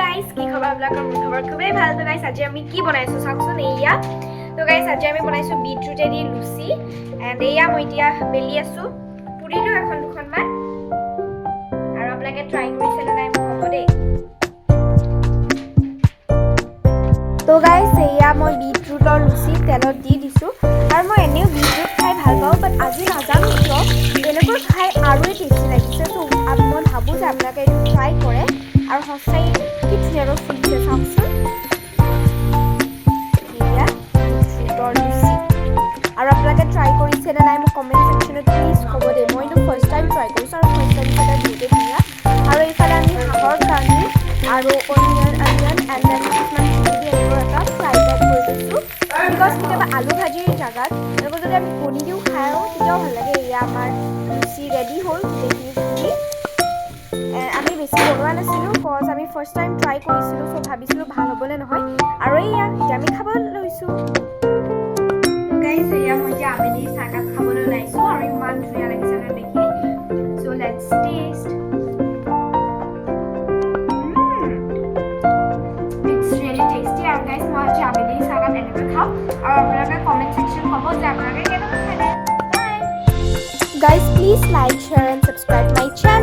Guys কি খবৰ? আপোনালোকৰ মোৰ খবৰ খুবেই ভালো। তো গাইজ আজি আমি কি বনাইছোঁ চাওকচোন? এয়া। তো গাইজ আজি আমি বনাইছোঁ বিটৰুটেদি লুচি। এণ্ড এয়া মই এতিয়া বেলি আছোঁ। পুৰিলোঁ এখন দুখনমান। আৰু আপোনালোকে ট্ৰাই কৰিছে নে নাই মোক ক'ব দেই। তো গাইজ এয়া মই বিটৰুটৰ লুচি তেলত দি দিছোঁ। আৰু মই এনেও বিটৰুট খাই ভালো পাওঁ বাট আজি নাজানো কিয়। এনেকৈ খাই আৰুৱে টেষ্টি লাগিছে। ত' মই ভাবোঁ যে আপোনালোকে এইটো ট্ৰাই কৰে। আৰু সঁচাই কি ধুনীয়াকৈ ফুলিছে চাওকচোন এয়া বিটৰুটৰ লুচি আৰু আপোনালোকে ট্ৰাই কৰিছে নাই মোক কমেণ্ট ছেকশ্যনত প্লিজ ক'ব দেই মইতো ফাৰ্ষ্ট টাইম ট্ৰাই কৰিছোঁ আৰু ফাৰ্ষ্ট টাইম চাগে বহুতেই ধুনীয়া আৰু এইফালে আমি হাঁহৰ কাৰণে আৰু অনিয়ন অনিয়ন এণ্ড দেন কিছুমান দি এনেকৈ এটা ফ্ৰাই টাইপ কৰি লৈছোঁ বিকজ কেতিয়াবা আলু ভাজিৰ জেগাত এনেকৈ যদি আমি কণী দিও খাওঁ তেতিয়াও ভালো লাগে। এয়া আমাৰ লুচি ৰেডি হ'ল গোটেইখিনি আমি বেছি বনোৱা নাছিলোঁ কজ আমি ফাৰ্ষ্ট টাইম ট্ৰাই কৰিছিলোঁ চ' ভাবিছিলোঁ ভালো হ'বনে নহয়। আৰু এয়া এতিয়া আমি খাব লৈছোঁ। এয়া মই এতিয়া আবেলি চাহকাপ খাবলৈ ওলাইছোঁ আৰু ইমান ধুনীয়া লাগিছে দেখি। চ' লেটছ টেষ্ট আবেলি চাহকাপ এনেকৈ খাওঁ আৰু আপোনালোকে কমেণ্ট ছেকশ্যন ক'ব যে আপোনালোকে কেনেকৈ গাইজ প্লিজ লাইক শ্বেয়াৰ